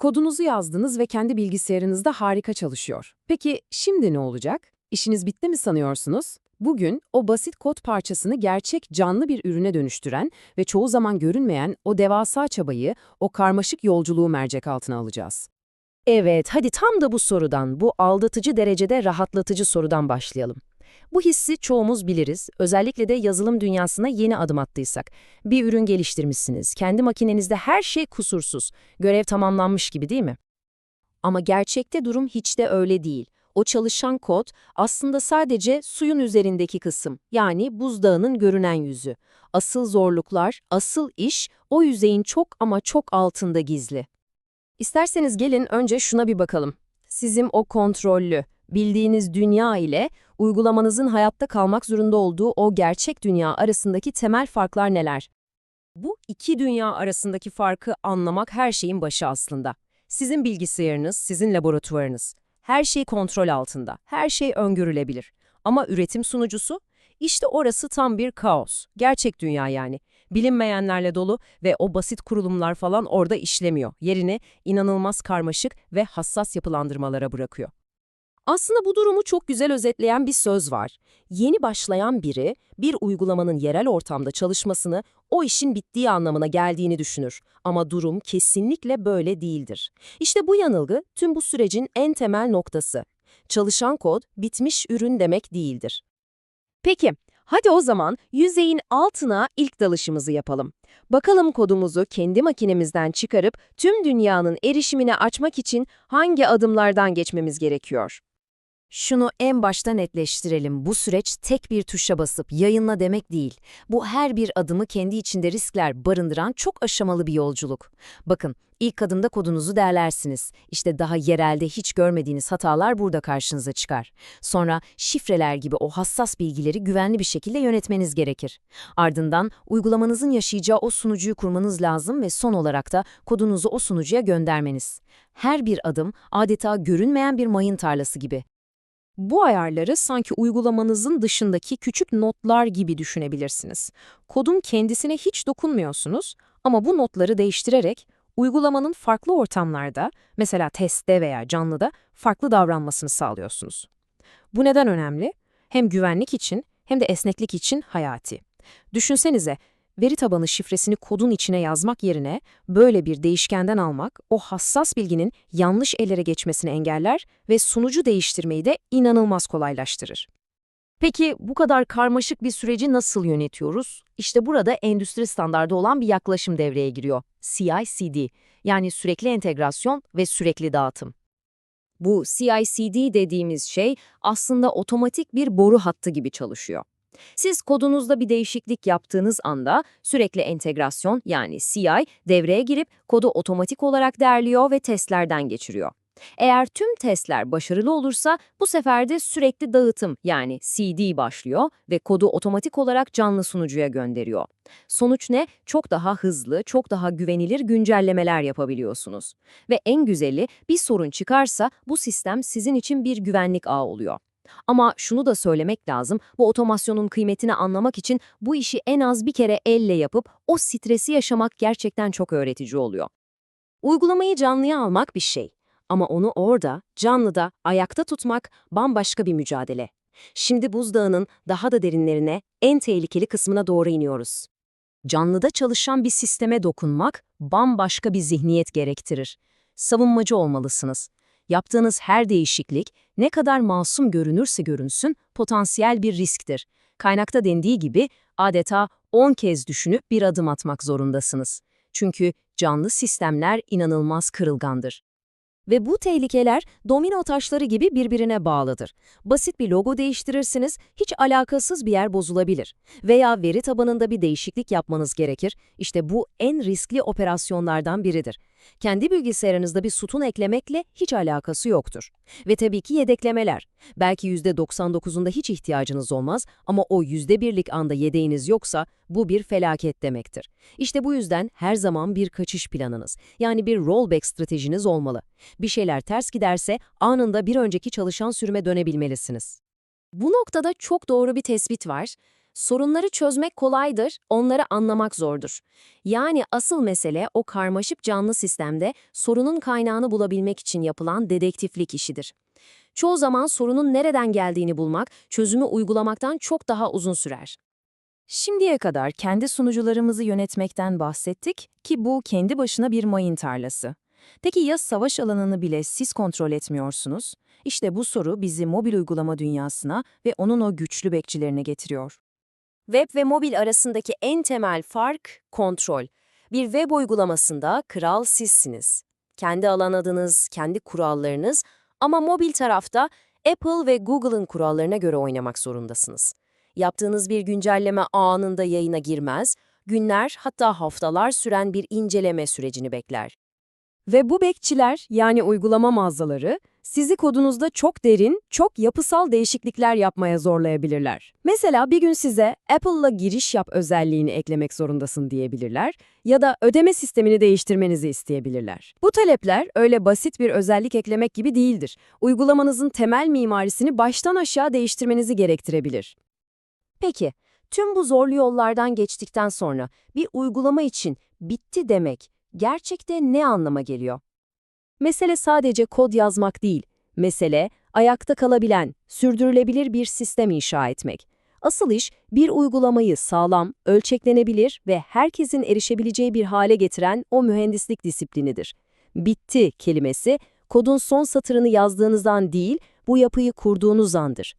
Kodunuzu yazdınız ve kendi bilgisayarınızda harika çalışıyor. Peki şimdi ne olacak? İşiniz bitti mi sanıyorsunuz? Bugün o basit kod parçasını gerçek canlı bir ürüne dönüştüren ve çoğu zaman görünmeyen o devasa çabayı, o karmaşık yolculuğu mercek altına alacağız. Evet, hadi tam da bu sorudan, bu aldatıcı derecede rahatlatıcı sorudan başlayalım. Bu hissi çoğumuz biliriz, özellikle de yazılım dünyasına yeni adım attıysak. Bir ürün geliştirmişsiniz, kendi makinenizde her şey kusursuz, görev tamamlanmış gibi değil mi? Ama gerçekte durum hiç de öyle değil. O çalışan kod aslında sadece suyun üzerindeki kısım, yani buzdağının görünen yüzü. Asıl zorluklar, asıl iş o yüzeyin çok ama çok altında gizli. İsterseniz gelin önce şuna bir bakalım. Sizin o kontrollü, bildiğiniz dünya ile uygulamanızın hayatta kalmak zorunda olduğu o gerçek dünya arasındaki temel farklar neler? Bu iki dünya arasındaki farkı anlamak her şeyin başı aslında. Sizin bilgisayarınız, sizin laboratuvarınız. Her şey kontrol altında, her şey öngörülebilir. Ama üretim sunucusu? İşte orası tam bir kaos. Gerçek dünya yani. Bilinmeyenlerle dolu ve o basit kurulumlar falan orada işlemiyor. Yerini inanılmaz karmaşık ve hassas yapılandırmalara bırakıyor. Aslında bu durumu çok güzel özetleyen bir söz var. Yeni başlayan biri bir uygulamanın yerel ortamda çalışmasını o işin bittiği anlamına geldiğini düşünür. Ama durum kesinlikle böyle değildir. İşte bu yanılgı tüm bu sürecin en temel noktası. Çalışan kod bitmiş ürün demek değildir. Peki, hadi o zaman yüzeyin altına ilk dalışımızı yapalım. Bakalım kodumuzu kendi makinemizden çıkarıp tüm dünyanın erişimine açmak için hangi adımlardan geçmemiz gerekiyor? Şunu en başta netleştirelim. Bu süreç tek bir tuşa basıp yayınla demek değil. Bu her bir adımı kendi içinde riskler barındıran çok aşamalı bir yolculuk. Bakın, ilk adımda kodunuzu derlersiniz. İşte daha yerelde hiç görmediğiniz hatalar burada karşınıza çıkar. Sonra şifreler gibi o hassas bilgileri güvenli bir şekilde yönetmeniz gerekir. Ardından uygulamanızın yaşayacağı o sunucuyu kurmanız lazım ve son olarak da kodunuzu o sunucuya göndermeniz. Her bir adım adeta görünmeyen bir mayın tarlası gibi. Bu ayarları sanki uygulamanızın dışındaki küçük notlar gibi düşünebilirsiniz. Kodun kendisine hiç dokunmuyorsunuz ama bu notları değiştirerek uygulamanın farklı ortamlarda, mesela testte veya canlıda farklı davranmasını sağlıyorsunuz. Bu neden önemli? Hem güvenlik için hem de esneklik için hayati. Düşünsenize, veri tabanı şifresini kodun içine yazmak yerine böyle bir değişkenden almak o hassas bilginin yanlış ellere geçmesini engeller ve sunucu değiştirmeyi de inanılmaz kolaylaştırır. Peki bu kadar karmaşık bir süreci nasıl yönetiyoruz? İşte burada endüstri standardı olan bir yaklaşım devreye giriyor. CI/CD yani sürekli entegrasyon ve sürekli dağıtım. Bu CI/CD dediğimiz şey aslında otomatik bir boru hattı gibi çalışıyor. Siz kodunuzda bir değişiklik yaptığınız anda sürekli entegrasyon yani CI devreye girip kodu otomatik olarak derliyor ve testlerden geçiriyor. Eğer tüm testler başarılı olursa bu sefer de sürekli dağıtım yani CD başlıyor ve kodu otomatik olarak canlı sunucuya gönderiyor. Sonuç ne? Çok daha hızlı, çok daha güvenilir güncellemeler yapabiliyorsunuz. Ve en güzeli bir sorun çıkarsa bu sistem sizin için bir güvenlik ağı oluyor. Ama şunu da söylemek lazım, bu otomasyonun kıymetini anlamak için bu işi en az bir kere elle yapıp o stresi yaşamak gerçekten çok öğretici oluyor. Uygulamayı canlıya almak bir şey ama onu orada, canlıda, ayakta tutmak bambaşka bir mücadele. Şimdi buzdağının daha da derinlerine, en tehlikeli kısmına doğru iniyoruz. Canlıda çalışan bir sisteme dokunmak bambaşka bir zihniyet gerektirir. Savunmacı olmalısınız. Yaptığınız her değişiklik ne kadar masum görünürse görünsün potansiyel bir risktir. Kaynakta dendiği gibi adeta 10 kez düşünüp bir adım atmak zorundasınız. Çünkü canlı sistemler inanılmaz kırılgandır. Ve bu tehlikeler domino taşları gibi birbirine bağlıdır. Basit bir logo değiştirirsiniz, hiç alakasız bir yer bozulabilir. Veya veri tabanında bir değişiklik yapmanız gerekir. İşte bu en riskli operasyonlardan biridir. Kendi bilgisayarınızda bir sütun eklemekle hiç alakası yoktur. Ve tabii ki yedeklemeler. Belki %99'unda hiç ihtiyacınız olmaz ama o %1'lik anda yedeğiniz yoksa bu bir felaket demektir. İşte bu yüzden her zaman bir kaçış planınız, yani bir rollback stratejiniz olmalı. Bir şeyler ters giderse anında bir önceki çalışan sürüme dönebilmelisiniz. Bu noktada çok doğru bir tespit var. Sorunları çözmek kolaydır, onları anlamak zordur. Yani asıl mesele o karmaşık canlı sistemde sorunun kaynağını bulabilmek için yapılan dedektiflik işidir. Çoğu zaman sorunun nereden geldiğini bulmak, çözümü uygulamaktan çok daha uzun sürer. Şimdiye kadar kendi sunucularımızı yönetmekten bahsettik ki bu kendi başına bir mayın tarlası. Peki ya savaş alanını bile siz kontrol etmiyorsunuz? İşte bu soru bizi mobil uygulama dünyasına ve onun o güçlü bekçilerine getiriyor. Web ve mobil arasındaki en temel fark kontrol. Bir web uygulamasında kral sizsiniz. Kendi alan adınız, kendi kurallarınız ama mobil tarafta Apple ve Google'ın kurallarına göre oynamak zorundasınız. Yaptığınız bir güncelleme anında yayına girmez, günler hatta haftalar süren bir inceleme sürecini bekler. Ve bu bekçiler yani uygulama mağazaları sizi kodunuzda çok derin, çok yapısal değişiklikler yapmaya zorlayabilirler. Mesela bir gün size Apple'la giriş yap özelliğini eklemek zorundasın diyebilirler ya da ödeme sistemini değiştirmenizi isteyebilirler. Bu talepler öyle basit bir özellik eklemek gibi değildir. Uygulamanızın temel mimarisini baştan aşağı değiştirmenizi gerektirebilir. Peki, tüm bu zorlu yollardan geçtikten sonra bir uygulama için bitti demek gerçekte ne anlama geliyor? Mesele sadece kod yazmak değil, mesele ayakta kalabilen, sürdürülebilir bir sistem inşa etmek. Asıl iş bir uygulamayı sağlam, ölçeklenebilir ve herkesin erişebileceği bir hale getiren o mühendislik disiplinidir. Bitti kelimesi, kodun son satırını yazdığınızdan değil, bu yapıyı kurduğunuz andır.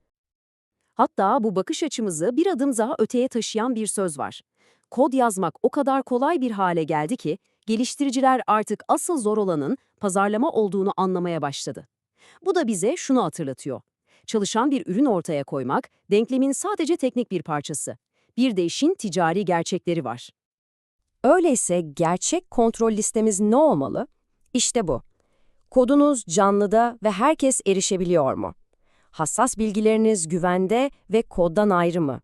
Hatta bu bakış açımızı bir adım daha öteye taşıyan bir söz var. Kod yazmak o kadar kolay bir hale geldi ki, geliştiriciler artık asıl zor olanın pazarlama olduğunu anlamaya başladı. Bu da bize şunu hatırlatıyor. Çalışan bir ürün ortaya koymak, denklemin sadece teknik bir parçası. Bir de işin ticari gerçekleri var. Öyleyse gerçek kontrol listemiz ne olmalı? İşte bu. Kodunuz canlıda ve herkes erişebiliyor mu? Hassas bilgileriniz güvende ve koddan ayrı mı?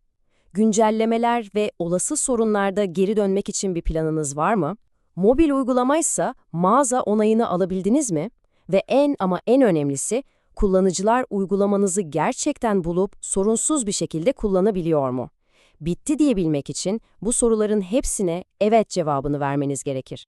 Güncellemeler ve olası sorunlarda geri dönmek için bir planınız var mı? Mobil uygulamaysa mağaza onayını alabildiniz mi? Ve en ama en önemlisi, kullanıcılar uygulamanızı gerçekten bulup sorunsuz bir şekilde kullanabiliyor mu? Bitti diyebilmek için bu soruların hepsine evet cevabını vermeniz gerekir.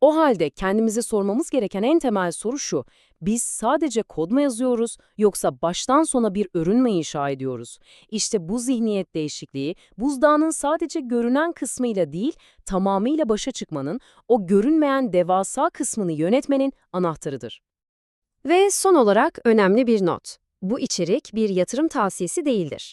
O halde kendimize sormamız gereken en temel soru şu. Biz sadece kod mu yazıyoruz yoksa baştan sona bir ürün mü inşa ediyoruz? İşte bu zihniyet değişikliği buzdağının sadece görünen kısmıyla değil tamamıyla başa çıkmanın, o görünmeyen devasa kısmını yönetmenin anahtarıdır. Ve son olarak önemli bir not. Bu içerik bir yatırım tavsiyesi değildir.